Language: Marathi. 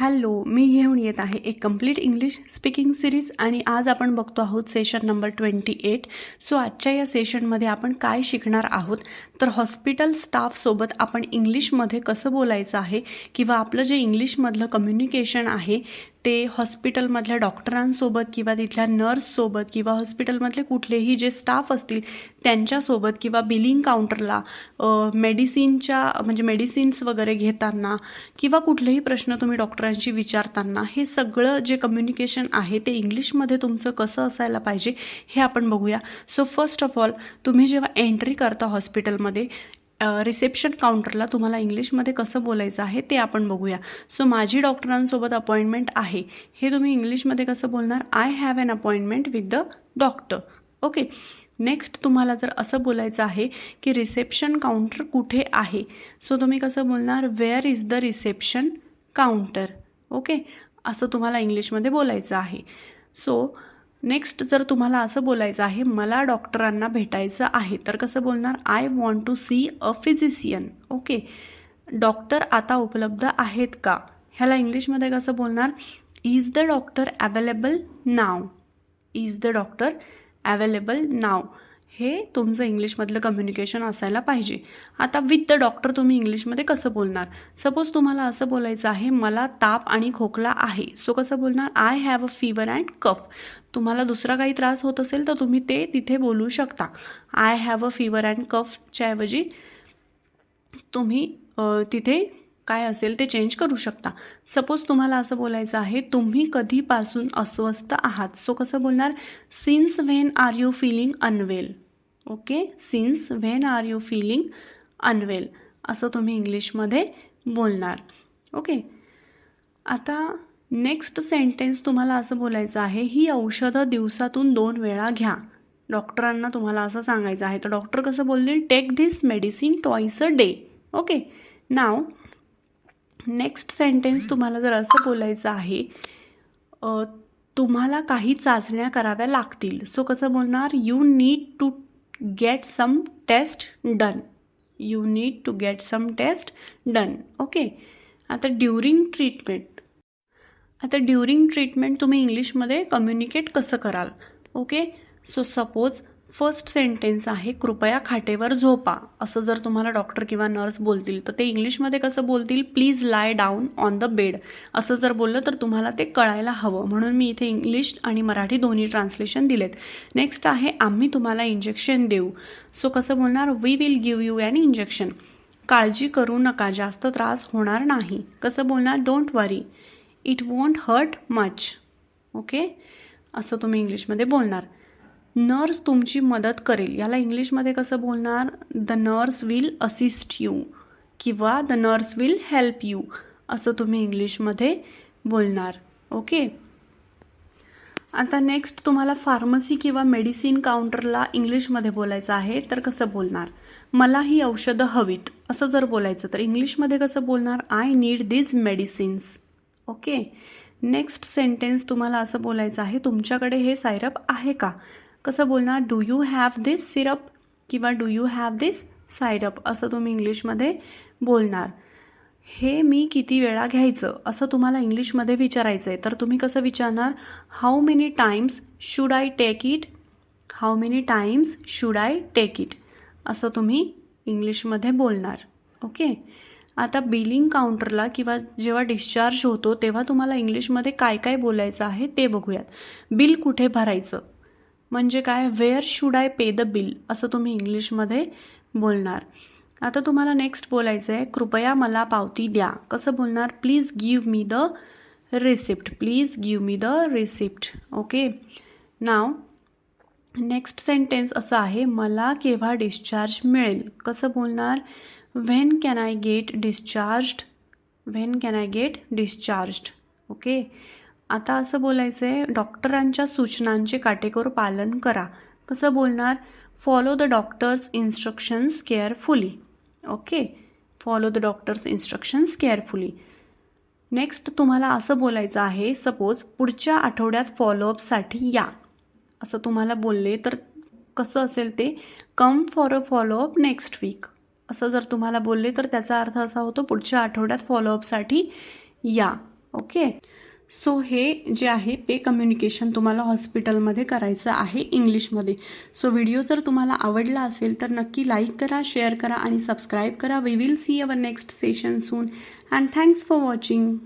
हॅलो मी घेऊन येत आहे एक कंप्लीट इंग्लिश स्पीकिंग सिरीज आणि आज आपण बघतो आहोत session number twenty eight so आजच्या या सेशनमध्ये आपण काय शिकणार आहोत? तर हॉस्पिटल स्टाफसोबत आपण इंग्लिशमध्ये कसं बोलायचं आहे? किंवा आपलं जे इंग्लिशमधलं कम्युनिकेशन आहे ते हॉस्पिटलमधल्या डॉक्टरांसोबत किंवा तिथल्या नर्ससोबत किंवा हॉस्पिटलमधले कुठलेही जे स्टाफ असतील त्यांच्यासोबत किंवा बिलिंग काउंटरला मेडिसिनच्या म्हणजे मेडिसिन्स वगैरे घेताना किंवा कुठलेही प्रश्न तुम्ही डॉक्टरांशी विचारताना हे सगळं जे कम्युनिकेशन आहे ते इंग्लिशमध्ये तुमचं कसं असायला पाहिजे हे आपण बघूया. सो फर्स्ट ऑफ ऑल तुम्ही जेव्हा एंट्री करता हॉस्पिटलमध्ये रिसेप्शन काउंटरला तुम्हाला इंग्लिशमध्ये कसं बोलायचं आहे ते आपण बघूया. सो माझी डॉक्टरांसोबत अपॉइंटमेंट आहे. हे तुम्ही इंग्लिशमध्ये कसं बोलणार? I have an appointment with the doctor okay next तुम्हाला जर असं बोलायचं आहे की रिसेप्शन काउंटर कुठे आहे? सो तुम्ही कसं बोलणार? Where is the reception counter okay असं तुम्हाला इंग्लिशमध्ये बोलायचं आहे. सो नेक्स्ट जर तुम्हाला असं बोलायचं आहे मला डॉक्टरांना भेटायचं आहे तर कसं बोलणार? I want to see a physician okay doctor आता उपलब्ध आहेत का? ह्याला इंग्लिशमध्ये कसं बोलणार? Is the doctor available now is the doctor available now हे तुमचं इंग्लिशमधलं कम्युनिकेशन असायला पाहिजे. आता विथ द डॉक्टर तुम्ही इंग्लिशमध्ये कसं बोलणार? सपोज तुम्हाला असं बोलायचं आहे मला ताप आणि खोकला आहे. सो कसं बोलणार? I have a fever and cough तुम्हाला दुसरा काही त्रास होत असेल तर तुम्ही ते तिथे बोलू शकता. I have a fever and कफच्या ऐवजी तुम्ही तिथे काय असेल ते चेंज करू शकता. सपोज तुम्हाला असं बोलायचं आहे तुम्ही कधीपासून अस्वस्थ आहात? सो कसं बोलणार? Since when are you feeling unwell okay since when are you feeling unwell असं तुम्ही इंग्लिशमध्ये बोलणार. ओके आता नेक्स्ट सेंटेन्स तुम्हाला असं बोलायचं आहे ही औषधं दिवसातून दोन वेळा घ्या. डॉक्टरांना तुम्हाला असं सांगायचं आहे. तर डॉक्टर कसं बोलतील? Take this medicine twice a day okay now next sentence तुम्हाला जर असं बोलायचं आहे तुम्हाला काही चाचण्या कराव्या लागतील. सो कसं बोलणार? You need to get some test done you need to get some test done okay आता ड्युरिंग ट्रीटमेंट आता ड्युरिंग ट्रीटमेंट तुम्ही इंग्लिशमध्ये कम्युनिकेट कसं कराल? Okay so suppose first sentence आहे कृपया खाटेवर झोपा. असं जर तुम्हाला डॉक्टर किंवा नर्स बोलतील तर ते इंग्लिशमध्ये कसं बोलतील? Please lie down on the bed असं जर बोललं तर तुम्हाला ते कळायला हवं. म्हणून मी इथे इंग्लिश आणि मराठी दोन्ही ट्रान्सलेशन दिलेत. नेक्स्ट आहे आम्ही तुम्हाला इंजेक्शन देऊ. सो कसं बोलणार? We will give you an injection काळजी करू नका जास्त त्रास होणार नाही. कसं बोलणार? Don't worry it won't hurt much okay असं तुम्ही इंग्लिशमध्ये बोलणार. नर्स तुमची मदत करेल. याला इंग्लिशमध्ये कसं बोलणार? The nurse will assist you किंवा the nurse will help you असं तुम्ही इंग्लिशमध्ये बोलणार. ओके? आता नेक्स्ट तुम्हाला फार्मसी किंवा मेडिसिन काउंटरला इंग्लिशमध्ये बोलायचं आहे तर कसं बोलणार? मला ही औषधं हवीत असं जर बोलायचं तर इंग्लिशमध्ये कसं बोलणार? I need these medicines okay? Next sentence तुम्हाला असं बोलायचं आहे तुमच्याकडे हे सायरप आहे का? कसं बोलणार? Do you have this syrup किंवा do you have this syrup असं तुम्ही इंग्लिशमध्ये बोलणार. हे मी किती वेळा घ्यायचं? असं तुम्हाला इंग्लिशमध्ये विचारायचं आहे तर तुम्ही कसं विचारणार? How many times should I take it how many times should I take it असं तुम्ही इंग्लिशमध्ये बोलणार. ओके? आता बिलिंग काउंटरला किंवा जेव्हा डिस्चार्ज होतो तेव्हा तुम्हाला इंग्लिशमध्ये काय काय बोलायचं आहे ते बघूयात. बिल कुठे भरायचं? म्हणजे काय? Where should I pay the bill असं तुम्ही इंग्लिशमध्ये बोलणार. आता तुम्हाला नेक्स्ट बोलायचं आहे कृपया मला पावती द्या. कसं बोलणार? Please give me the receipt please give me the receipt okay now next sentence असं आहे मला केव्हा डिस्चार्ज मिळेल? कसं बोलणार? When can I get discharged when can I get discharged okay आता असं बोलायचं आहे डॉक्टरांच्या सूचनांचे काटेकोर पालन करा. कसं बोलणार? Follow the doctor's instructions carefully okay follow the doctor's instructions carefully next तुम्हाला असं बोलायचं आहे सपोज पुढच्या आठवड्यात फॉलोअपसाठी या. असं तुम्हाला बोलले तर कसं असेल ते? Come for a follow up next week असं जर तुम्हाला बोलले तर त्याचा अर्थ असा होतो पुढच्या आठवड्यात फॉलोअपसाठी या. ओके सो हे जे आहे ते कम्युनिकेशन तुम्हाला हॉस्पिटलमध्ये करायचं आहे इंग्लिशमध्ये सो व्हिडिओ जर तुम्हाला आवडला असेल तर नक्की लाईक करा शेअर करा आणि सबस्क्राईब करा. We will see our next session soon and thanks for watching